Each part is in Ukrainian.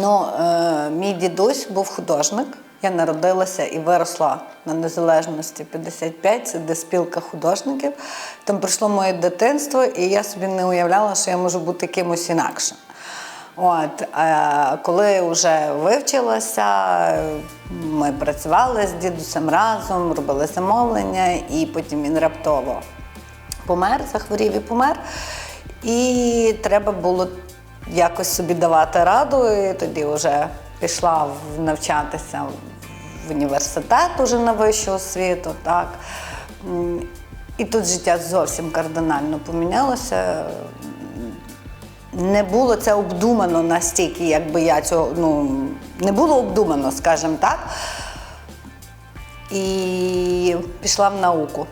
Ну, е, мій дідусь був художник. Я народилася і виросла на незалежності 55, це де спілка художників. Там пройшло моє дитинство, і я собі не уявляла, що я можу бути кимось інакшим. От, е, коли вже вивчилася, ми працювали з дідусем разом, робили замовлення, і потім він раптово помер, захворів і помер. І треба було якось собі давати раду. І тоді вже пішла навчатися в університет уже на вищу освіту. Так. І тут життя зовсім кардинально помінялося. Не було це обдумано настільки, якби я цього ну, не було обдумано, скажімо так. І пішла в науку.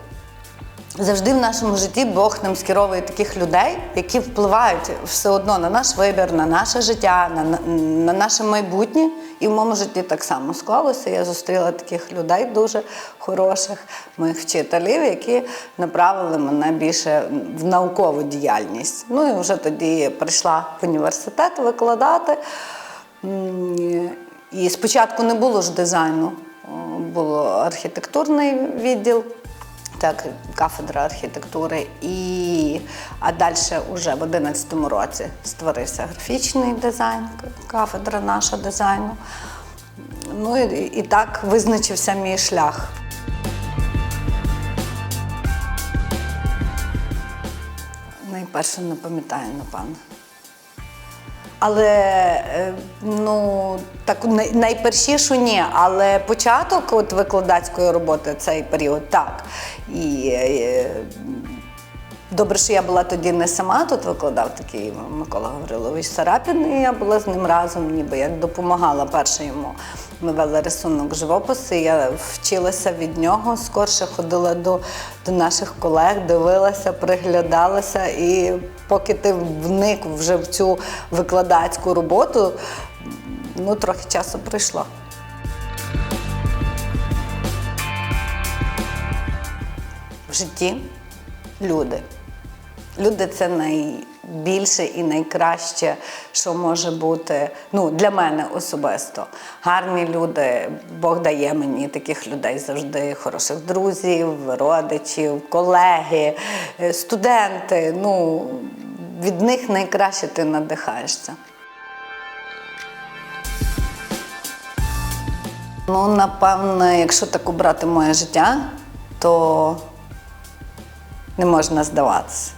Завжди в нашому житті Бог нам скеровує таких людей, які впливають все одно на наш вибір, на наше життя, на, на, на наше майбутнє. І в моєму житті так само склалося. Я зустріла таких людей дуже хороших, моїх вчителів, які направили мене більше в наукову діяльність. Ну і вже тоді прийшла в університет викладати. І спочатку не було ж дизайну, було архітектурний відділ так, кафедра архітектури. І, а далі вже в 11-му році створився графічний дизайн, кафедра наша дизайну. Ну і, і так визначився мій шлях. Найперше не пам'ятаю, напевно. Але е, ну так най- найпершішу ні, але початок от викладацької роботи цей період так. І е, добре, що я була тоді не сама, тут викладав такий Микола Гаврилович Сарапін, і я була з ним разом, ніби як допомагала перше йому. Ми вели рисунок живопису, я вчилася від нього, скорше ходила до, до наших колег, дивилася, приглядалася. І поки ти вник вже в цю викладацьку роботу, ну трохи часу пройшло. В житті люди. Люди це найбільше і найкраще, що може бути ну, для мене особисто. Гарні люди, Бог дає мені таких людей завжди, хороших друзів, родичів, колеги, е, студенти. Ну, від них найкраще ти надихаєшся. Ну, напевно, якщо так обрати моє життя, то не можна здаватися.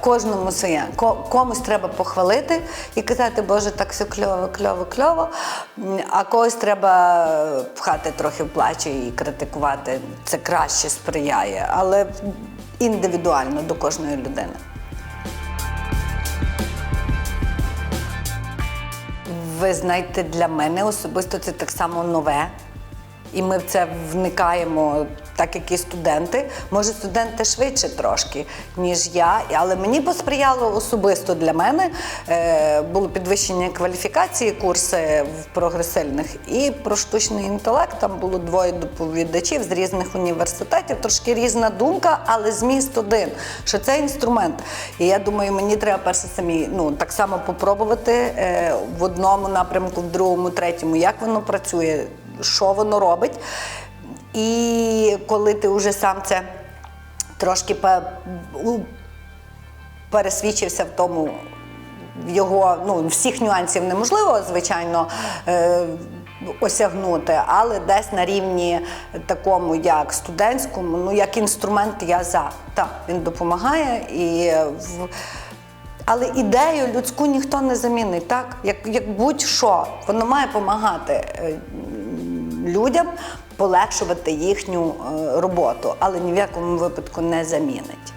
Кожному своє. Комусь треба похвалити і казати, Боже, так все кльово, кльово, кльово. А когось треба пхати трохи в плечі і критикувати. Це краще сприяє, але індивідуально до кожної людини. Ви знаєте, для мене особисто це так само нове. І ми в це вникаємо, так як і студенти. Може, студенти швидше трошки, ніж я. Але мені посприяло особисто для мене. Е, було підвищення кваліфікації, курси в прогресивних і про штучний інтелект. Там було двоє доповідачів з різних університетів, трошки різна думка, але зміст один, що це інструмент. І я думаю, мені треба перше самі ну, так само попробувати е, в одному напрямку, в другому, третьому, як воно працює, що воно робить. І коли ти вже сам це трошки пересвідчився в тому, в його ну, всіх нюансів неможливо, звичайно, е, осягнути, але десь на рівні такому, як студентському, ну як інструмент, я за. Так, він допомагає і в. Але ідею людську ніхто не замінить, так? Як, як будь-що, воно має допомагати е, людям полегшувати їхню е, роботу, але ні в якому випадку не замінить.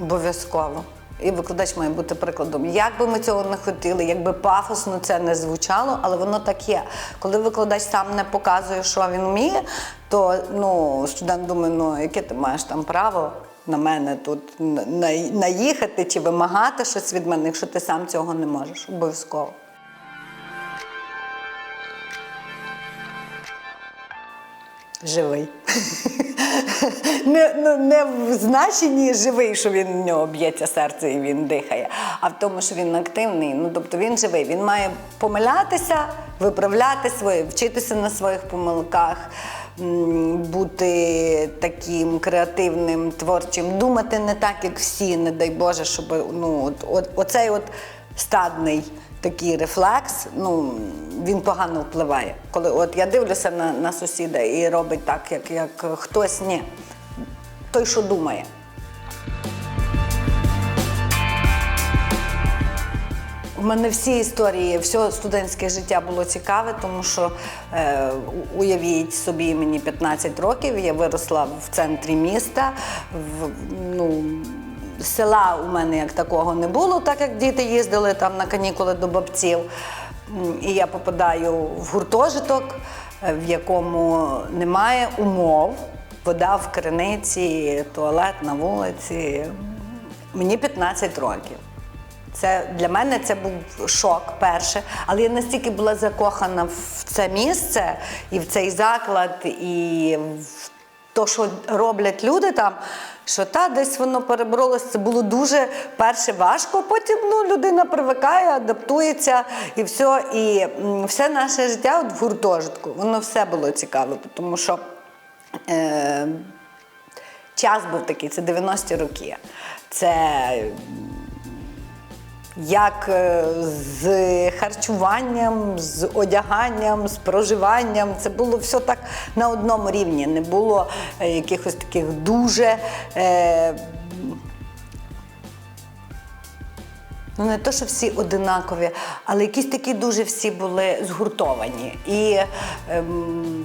Обов'язково. І викладач має бути прикладом. Як би ми цього не хотіли, якби пафосно це не звучало, але воно так є. Коли викладач сам не показує, що він вміє, то ну, студент думає, ну яке ти маєш там право на мене тут на- на- наїхати чи вимагати щось від мене, якщо ти сам цього не можеш. Обов'язково. Живий. Не, ну, не в значенні живий, що він в нього б'ється серце і він дихає, а в тому, що він активний. Ну тобто він живий. Він має помилятися, виправляти свої, вчитися на своїх помилках, бути таким креативним, творчим, думати не так, як всі, не дай Боже, щоб ну, от, от, оцей от стадний такий рефлекс, ну він погано впливає. Коли от я дивлюся на, на сусіда і робить так, як, як хтось ні. Той, що думає. У мене всі історії, все студентське життя було цікаве, тому що е, уявіть собі, мені 15 років, я виросла в центрі міста. В, ну, села у мене як такого не було, так як діти їздили там на канікули до бабців. І я попадаю в гуртожиток, е, в якому немає умов. Вода в криниці, туалет на вулиці. Мені 15 років. Це для мене це був шок перше, але я настільки була закохана в це місце і в цей заклад, і те, що роблять люди там. Що та десь воно переборолося, це було дуже перше важко. Потім ну, людина привикає, адаптується і все. І все наше життя от в гуртожитку, воно все було цікаве, тому що е, час був такий, це 90-ті роки. Це як е, з харчуванням, з одяганням, з проживанням. Це було все так на одному рівні. Не було е, якихось таких дуже. Е, Ну, не то, що всі одинакові, але якісь такі дуже всі були згуртовані. І ем,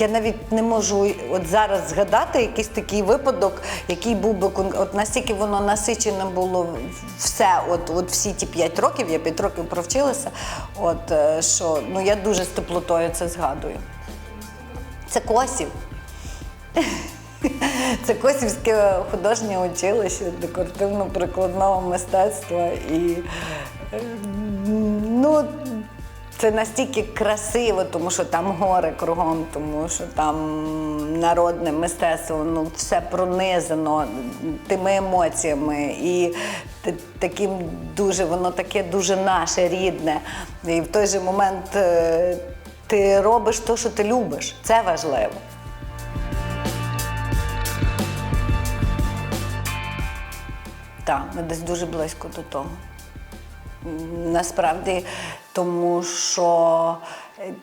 я навіть не можу от зараз згадати якийсь такий випадок, який був би от настільки воно насичене було все. От, от всі ті п'ять років, я п'ять років провчилася. От е, що ну я дуже з теплотою це згадую. Це Косів. Це Косівське художнє училище декоративно-прикладного мистецтва. І е, ну, це настільки красиво, тому що там гори кругом, тому що там народне мистецтво, ну все пронизано тими емоціями. І таким дуже, воно таке дуже наше, рідне. І в той же момент е, ти робиш те, що ти любиш. Це важливо. Так, ми десь дуже близько до того. Насправді, тому що е,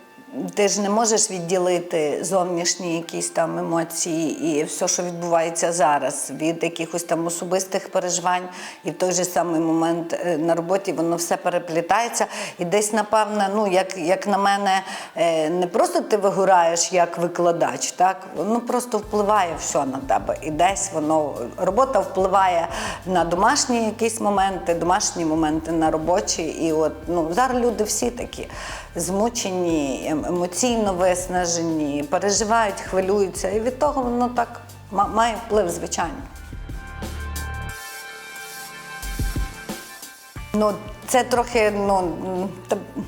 ти ж не можеш відділити зовнішні якісь там емоції і все, що відбувається зараз, від якихось там особистих переживань, і в той же самий момент е, на роботі воно все переплітається. І десь, напевно, ну як, як на мене, е, не просто ти вигораєш як викладач, так воно просто впливає все на тебе. І десь воно робота впливає на домашні якісь моменти, домашні моменти на робочі. І от ну зараз люди всі такі змучені, ем- емоційно виснажені, переживають, хвилюються. І від того воно так має вплив, звичайно. Ну, це трохи, ну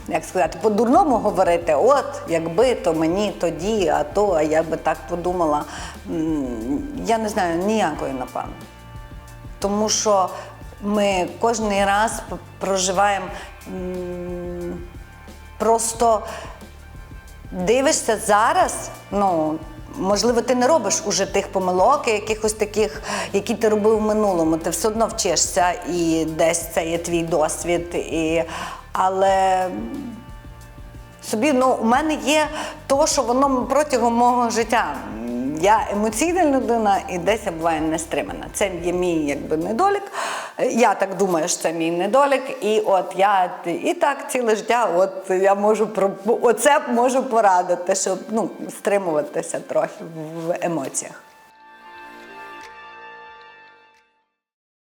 як сказати, по-дурному говорити, от якби то мені тоді, а то, а я би так подумала. Я не знаю ніякої, напевно. Тому що ми кожен раз проживаємо просто дивишся зараз, ну. Можливо, ти не робиш уже тих помилок, якихось таких, які ти робив в минулому. Ти все одно вчишся, і десь це є твій досвід. І... Але собі, ну, у мене є то, що воно протягом мого життя. Я емоційна людина і десь я буваю нестримана. Це є мій якби недолік. Я так думаю, що це мій недолік. І от я і так ціле життя, от я можу про оце можу порадити, щоб ну, стримуватися трохи в емоціях.